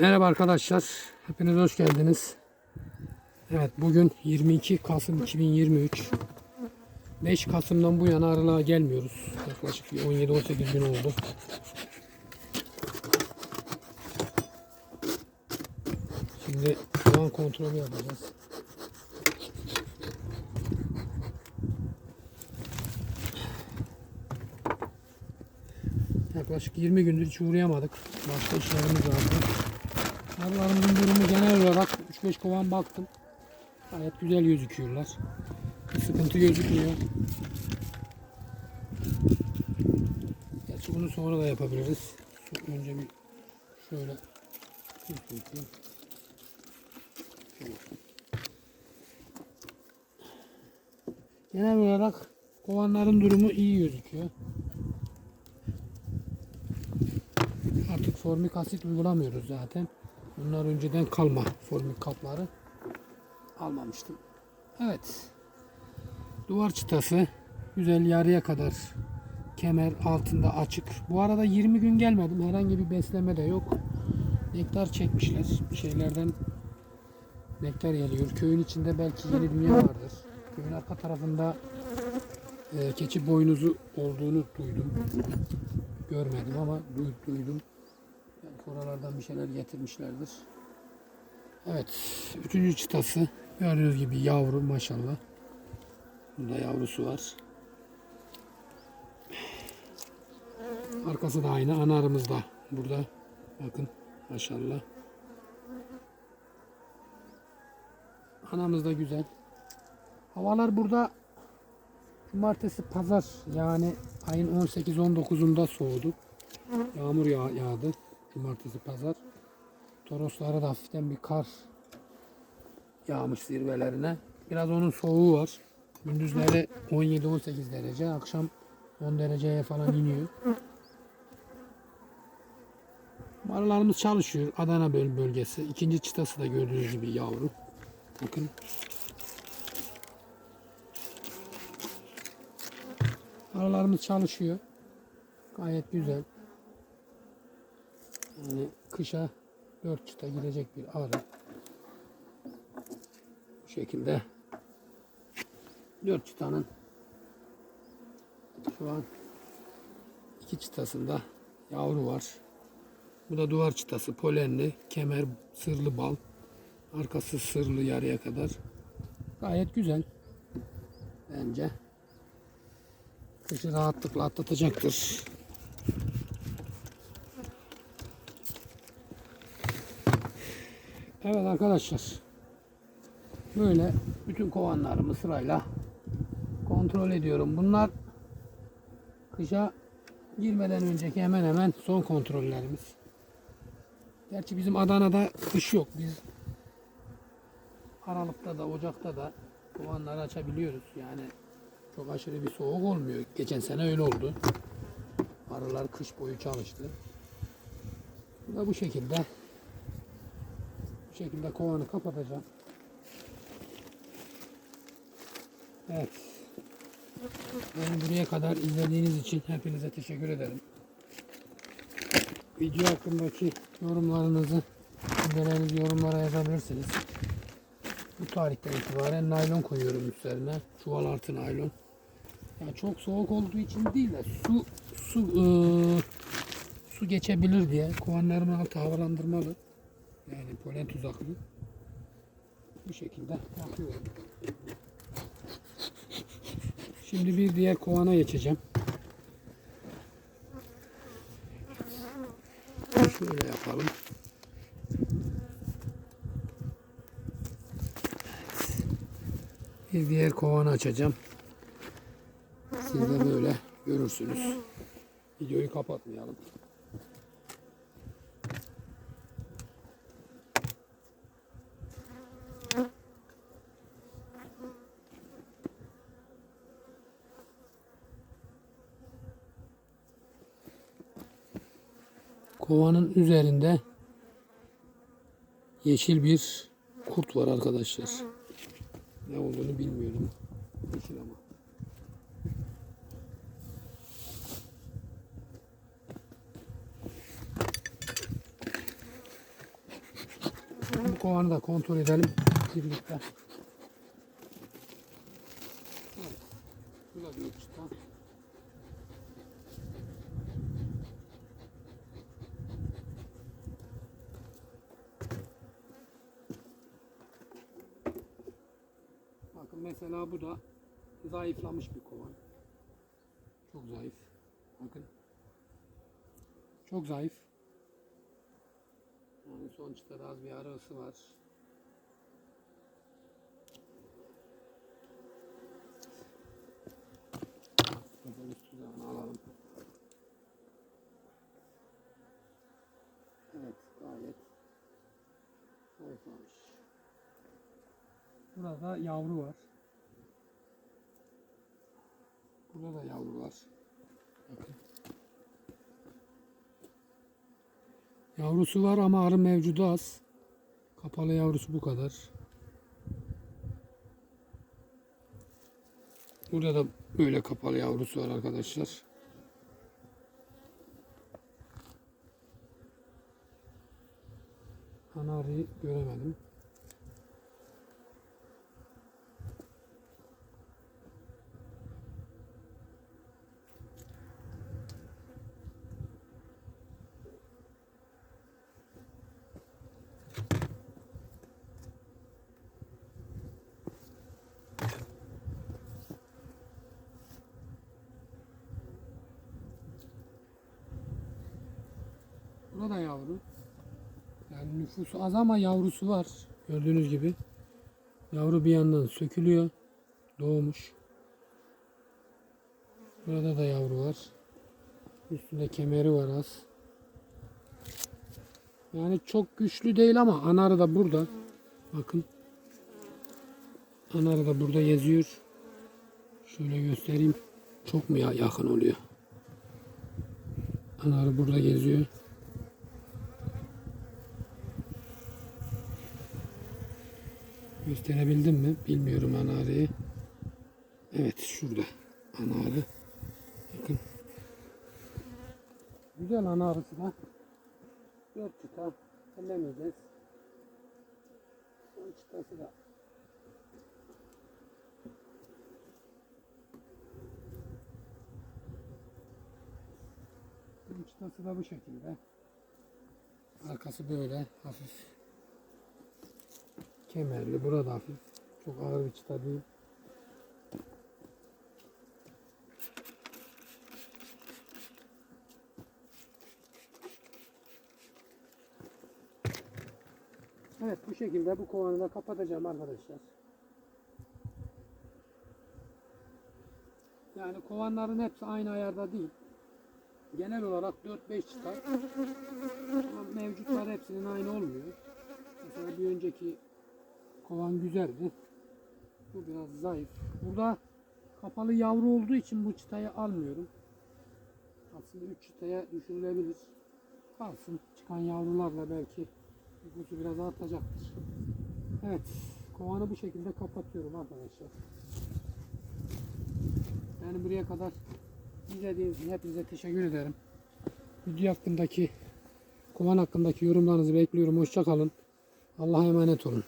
Merhaba arkadaşlar. Hepiniz hoş geldiniz. Evet bugün 22 Kasım 2023. 5 Kasım'dan bu yana arılığa gelmiyoruz. Yaklaşık bir 17-18 gün oldu. Şimdi soğan kontrolü yapacağız. Yaklaşık 20 gündür hiç uğrayamadık. Başka işlerimiz vardı. Arılarımızın durumu genel olarak 3-5 kovan baktım. Gayet güzel gözüküyorlar. Bir sıkıntı gözükmüyor. Gerçi bunu sonra da yapabiliriz. Önce bir şöyle tutayım. Genel olarak kovanların durumu iyi gözüküyor. Artık formik asit uygulamıyoruz zaten. Bunlar önceden kalma formik kapları. Almamıştım. Evet. Duvar çıtası güzel yarıya kadar kemer altında açık. Bu arada 20 gün gelmedim. Herhangi bir besleme de yok. Nektar çekmişler. Bir şeylerden nektar geliyor. Köyün içinde belki yeni dünya vardır. Köyün arka tarafında e, keçi boynuzu olduğunu duydum. Görmedim ama du- duydum. Belki oralardan bir şeyler getirmişlerdir. Evet. Üçüncü çıtası. Gördüğünüz gibi yavru maşallah. Bunda yavrusu var. Arkası da aynı. Ana arımız da burada. Bakın maşallah. Anamız da güzel. Havalar burada cumartesi pazar yani ayın 18-19'unda soğudu. Yağmur yağ yağdı. Cumartesi pazar. Toroslara da hafiften bir kar yağmış zirvelerine. Biraz onun soğuğu var. Gündüzleri 17-18 derece, akşam 10 dereceye falan iniyor. Marılarımız çalışıyor. Adana böl bölgesi. İkinci çıtası da gördüğünüz gibi yavru. Bakın. Arılarımız çalışıyor. Gayet güzel. Yani kışa dört çıta girecek bir arı. Bu şekilde dört çıtanın şu an iki çıtasında yavru var. Bu da duvar çıtası polenli, kemer sırlı bal. Arkası sırlı yarıya kadar. Gayet güzel. Bence. Kışı rahatlıkla atlatacaktır. Evet arkadaşlar. Böyle bütün kovanlarımı sırayla kontrol ediyorum. Bunlar kışa girmeden önceki hemen hemen son kontrollerimiz. Gerçi bizim Adana'da kış yok. Biz Aralık'ta da Ocak'ta da kovanları açabiliyoruz. Yani çok aşırı bir soğuk olmuyor. Geçen sene öyle oldu. Arılar kış boyu çalıştı. Ve bu şekilde şekilde kovanı kapatacağım. Evet. Beni buraya kadar izlediğiniz için hepinize teşekkür ederim. Video hakkındaki yorumlarınızı, düşüncelerinizi yorumlara yazabilirsiniz. Bu tarihten itibaren naylon koyuyorum üstlerine. Çuval artı naylon. Yani çok soğuk olduğu için değil de su su ıı, su geçebilir diye kovanlarımın altı havalandırmalı. Yani polen tuzaklı. Bu şekilde yapıyorum. Şimdi bir diğer kovana geçeceğim. Şöyle yapalım. Bir diğer kovanı açacağım. Siz de böyle görürsünüz. Videoyu kapatmayalım. Kovanın üzerinde yeşil bir kurt var arkadaşlar. Ne olduğunu bilmiyorum. Yeşil ama. kovanı da kontrol edelim birlikte. Evet. Bu da bir çıta. Bakın mesela bu da zayıflamış bir kovan. Çok zayıf. Bakın. Çok zayıf. Yani sonuçta da az bir arası var. Alalım. Evet gayet zayıflamış. Burada yavru var. Burada da yavru. Yavrusu var ama arı mevcudu az. Kapalı yavrusu bu kadar. Burada da böyle kapalı yavrusu var arkadaşlar. Ana arıyı göremedim. Burada yavru. Yani nüfusu az ama yavrusu var. Gördüğünüz gibi. Yavru bir yandan sökülüyor. Doğmuş. Burada da yavru var. Üstünde kemeri var az. Yani çok güçlü değil ama anarı da burada. Bakın. Anarı da burada geziyor. Şöyle göstereyim. Çok mu ya yakın oluyor? Anarı burada geziyor. Gösterebildim mi? Bilmiyorum anarıyı. Evet şurada anarı. Bakın. Güzel ana arısı da. Dört çıta. Ellemeyeceğiz. Son çıtası da. Son çıtası da bu şekilde. Arkası böyle hafif kemerli. Burada hafif. Çok ağır bir çıta değil. Evet bu şekilde bu kovanı da kapatacağım arkadaşlar. Yani kovanların hepsi aynı ayarda değil. Genel olarak 4-5 çıkar. Mevcutlar hepsinin aynı olmuyor. Mesela bir önceki kovan güzeldi. Bu biraz zayıf. Burada kapalı yavru olduğu için bu çıtayı almıyorum. Aslında 3 çıtaya düşürülebilir. Kalsın. Çıkan yavrularla belki nüfusu biraz artacaktır. Evet. Kovanı bu şekilde kapatıyorum arkadaşlar. Yani buraya kadar izlediğiniz için hepinize teşekkür ederim. Video hakkındaki kovan hakkındaki yorumlarınızı bekliyorum. Hoşça kalın. Allah'a emanet olun.